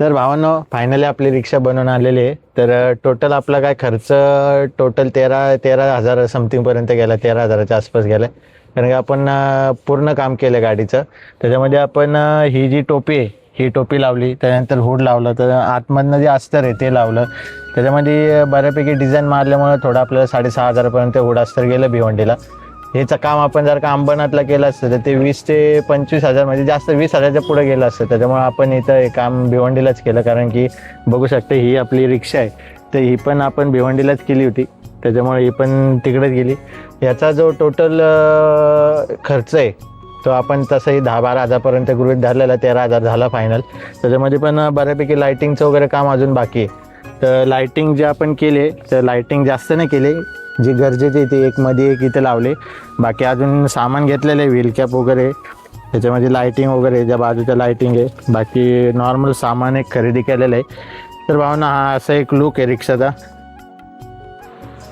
तर भावांनो फायनली आपली रिक्षा बनवून आलेली आहे. तर टोटल आपला काय खर्च टोटल तेरा तेरा हजार समथिंगपर्यंत गेला तेरा हजाराच्या आसपास गेला कारण की आपण पूर्ण काम केलं गाडीचं. त्याच्यामध्ये आपण ही जी टोपी आहे ही टोपी लावली त्यानंतर हुड लावलं तर आतमधनं जे अस्तर आहे ते लावलं. त्याच्यामध्ये बऱ्यापैकी डिझाईन मारल्यामुळं थोडं आपल्याला साडेसहा हजारापर्यंत हुड अस्तर गेलं भिवंडीला. हेचं काम आपण जर का अंबरनाथला केलं असतं तर ते वीस ते पंचवीस हजार म्हणजे जास्त वीस हजारच्या पुढे गेलं असतं. त्याच्यामुळे आपण इथं हे काम भिवंडीलाच केलं कारण की बघू शकते ही आपली रिक्षा आहे. तर ही पण आपण भिवंडीलाच केली होती. त्याच्यामुळे ही पण तिकडेच गेली. याचा जो टोटल खर्च आहे तो आपण तसंही दहा बारा हजारपर्यंत गृहित धरलेला तेरा हजार झाला फायनल त्याच्यामध्ये पण बऱ्यापैकी लायटिंगचं वगैरे काम अजून बाकी आहे. तर लायटिंग जे आपण केले तर लायटिंग जास्त नाही केले. जी गरजेचे आहे ती एक मध्ये एक इथे लावले. बाकी अजून सामान घेतलेलं आहे व्हील कॅप वगैरे. त्याच्यामध्ये लायटिंग वगैरे ज्या बाजूच्या लायटिंग आहे. बाकी नॉर्मल सामान एक खरेदी केलेलं आहे. तर भावना हा असा एक लुक आहे रिक्षाचा.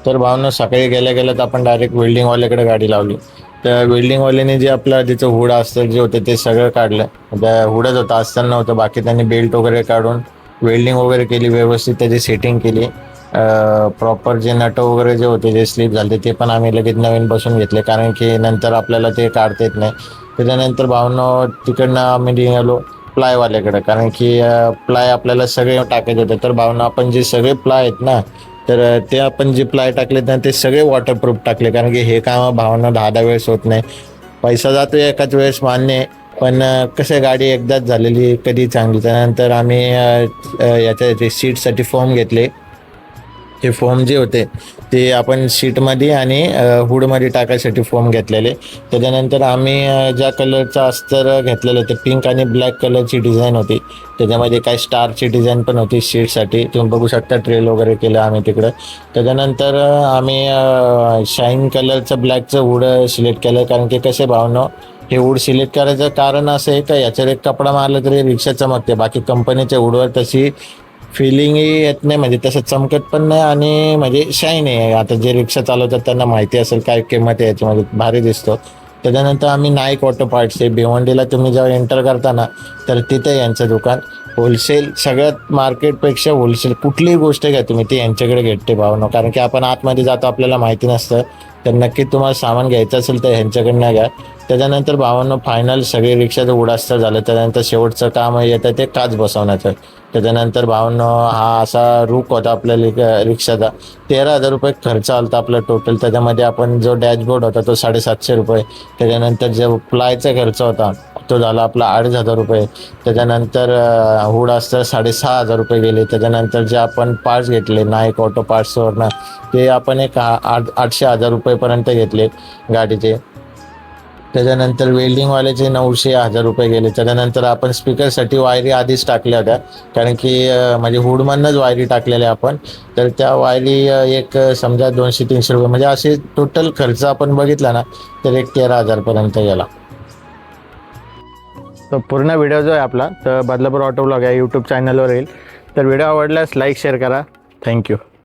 तर भावना सकाळी गेल्या गेल्या तर आपण डायरेक्ट वेल्डिंगवाल्याकडे गाडी लावली. तर वेल्डिंगवाल्याने जे आपलं तिचं हुडा असतं जे होते ते सगळं काढलं. त्या हुडच होतं असताना होतं. बाकी त्यांनी बेल्ट वगैरे काढून वेल्डिंग वगैरे केली व्यवस्थित त्याची सेटिंग केली. प्रॉपर जे नट वगैरे जे होते जे स्लिप झाले ते पण आम्ही लगेच नवीन बसून घेतले. कारण की नंतर आपल्याला ते काढता येत नाही. त्याच्यानंतर भावनं तिकडनं आम्ही निघालो प्लायवाल्याकडे. कारण की प्लाय आपल्याला सगळे टाकायचे होते. तर भावना आपण जे सगळे प्लाय आहेत ना तर ते आपण जे प्लाय टाकले ना ते सगळे वॉटरप्रूफ टाकले. कारण की हे काम भावना दहा दहा वेळेस होत नाही. पैसा जातो एकाच वेळेस मान्य आहे. पण कसं आहे, गाडी एकदाच झालेली कधी चांगली. त्यानंतर आम्ही याच्या सीटसाठी फॉर्म घेतले. हे फॉर्म जे होते ते आपण सीटमध्ये आणि हुडमध्ये टाकायसाठी फॉर्म घेतलेले. त्याच्यानंतर आम्ही ज्या कलरचं अस्तर घेतलेलं ते पिंक आणि ब्लॅक कलरची डिझाईन होती. त्याच्यामध्ये काही स्टारची डिझाईन पण होती सीटसाठी तुम्ही बघू शकता ट्रेल वगैरे केलं आम्ही तिकडं. त्याच्यानंतर आम्ही शाईन कलरचं ब्लॅकचं हुड सिलेक्ट केलं. कारण की कसे भावनं हे वूड सिलेक्ट करायचं कारण असं आहे का याच्यावर एक कपडा मारला तरी रिक्षा चमकते. बाकी कंपनीच्या वूडवर तशी फिलिंगही येत नाही म्हणजे तसं चमकत पण नाही आणि म्हणजे शाईन आहे. आता जे रिक्षा चालवतात त्यांना माहिती असेल काय किंमत आहे याच्यामध्ये भारी दिसतो. त्याच्यानंतर आम्ही नाईक ऑटो पार्ट्स आहे. भिवंडीला तुम्ही जेव्हा एंटर करताना तर तिथे यांचं दुकान. होलसेल सगळ्यात मार्केटपेक्षा होलसेल कुठलीही गोष्ट घ्या तुम्ही ती यांच्याकडे घेते भावना. कारण की आपण आतमध्ये जातो आपल्याला माहिती नसतं. तर नक्की तुम्हाला सामान घ्यायचं असेल तर ह्यांच्याकडनं घ्या. त्याच्यानंतर भावांनो फायनल सगळे रिक्षाचं उडास्तर झालं. त्याच्यानंतर शेवटचं काम येतं ते काच बसवण्याचं. त्याच्यानंतर भावांनो हा असा रूक होता आपल्या रिक्षाचा. तेरा हजार रुपये खर्च आला आपला टोटल त्याच्यामध्ये आपण जो डॅशबोर्ड होता तो साडेसातशे रुपये. त्याच्यानंतर जो प्लायचा खर्च होता तो झाला आपला अडीच हजार रुपये. त्याच्यानंतर हुड असतं साडेसहा हजार रुपये गेले. त्याच्यानंतर जे आपण पार्ट्स घेतले नाईक ऑटो पार्ट्सवरनं ते आपण एक आठ आठशे हजार रुपयेपर्यंत घेतले गाडीचे. त्याच्यानंतर वेल्डिंगवाल्याचे नऊशे हजार रुपये गेले. त्याच्यानंतर आपण स्पीकरसाठी वायरी आधीच टाकल्या होत्या. कारण की म्हणजे हुडमधनंच वायरी टाकलेल्या आपण. तर त्या वायरी एक समजा दोनशे तीनशे रुपये. म्हणजे असे टोटल खर्च आपण बघितला ना तर एक तेरा हजारपर्यंत गेला. तर पूर्ण व्हिडिओ जो आहे आपला तर बदलापूर ऑटो ब्लॉग आहे यूट्यूब चॅनलवर येईल. तर व्हिडिओ आवडल्यास लाईक शेअर करा. थँक्यू